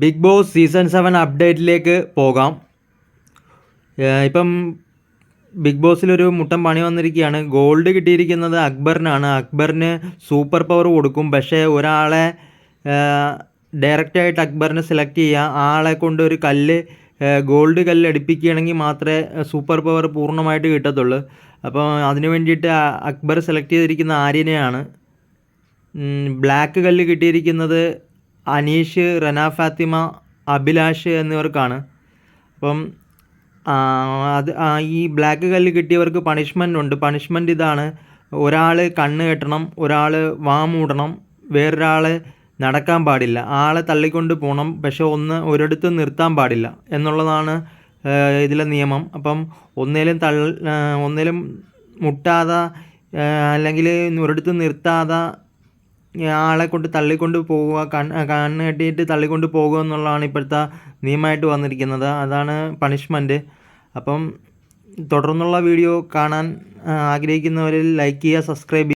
Big Boss season seven അപ്ഡേറ്റിലേക്ക് പോകാം. ഇപ്പം ബിഗ് ബോസിലൊരു മുട്ടൻ പണി വന്നിരിക്കുകയാണ്. ഗോൾഡ് കിട്ടിയിരിക്കുന്നത് അക്ബറിനാണ്. അക്ബറിന് സൂപ്പർ പവർ കൊടുക്കും. പക്ഷേ ഒരാളെ ഡയറക്റ്റായിട്ട് അക്ബറിനെ സെലക്ട് ചെയ്യുക ആളെ കൊണ്ട് ഒരു കല്ല് ഗോൾഡ് കല്ല് അടുപ്പിക്കുകയാണെങ്കിൽ മാത്രമേ സൂപ്പർ പവർ പൂർണമായിട്ട് കിട്ടത്തുള്ളൂ. അപ്പോൾ അതിനു വേണ്ടിയിട്ട് അക്ബർ സെലക്ട് ചെയ്തിരിക്കുന്ന ആര്യനെയാണ്. ബ്ലാക്ക് കല്ല് കിട്ടിയിരിക്കുന്നത് അനീഷ് റന ഫാത്തിമ അഭിലാഷ് എന്നിവർക്കാണ്. അപ്പം അത് ഈ ബ്ലാക്ക് കല്ല് കിട്ടിയവർക്ക് പണിഷ്മെന്റ് ഉണ്ട്. പണിഷ്മെന്റ് ഇതാണ്. ഒരാൾ കണ്ണ് കെട്ടണം ഒരാൾ വാ മൂടണം വേറൊരാൾ നടക്കാൻ പാടില്ല. ആളെ തള്ളിക്കൊണ്ട് പോകണം പക്ഷെ ഒന്ന് ഒരിടത്ത് നിർത്താൻ പാടില്ല എന്നുള്ളതാണ് ഇതിലെ നിയമം. അപ്പം ഒന്നേലും തള്ള ഒന്നേലും മുട്ടാതെ അല്ലെങ്കിൽ ഒരിടത്ത് നിർത്താതെ ആളെ കൊണ്ട് തള്ളിക്കൊണ്ട് പോവുക കണ്ണ് കെട്ടിയിട്ട് തള്ളിക്കൊണ്ട് പോകുക എന്നുള്ളതാണ് ഇപ്പോഴത്തെ നിയമമായിട്ട് വന്നിരിക്കുന്നത്. അതാണ് പണിഷ്മെന്റ് അപ്പം തുടർന്നുള്ള വീഡിയോ കാണാൻ ആഗ്രഹിക്കുന്നവരിൽ ലൈക്ക് ചെയ്യുക സബ്സ്ക്രൈബ്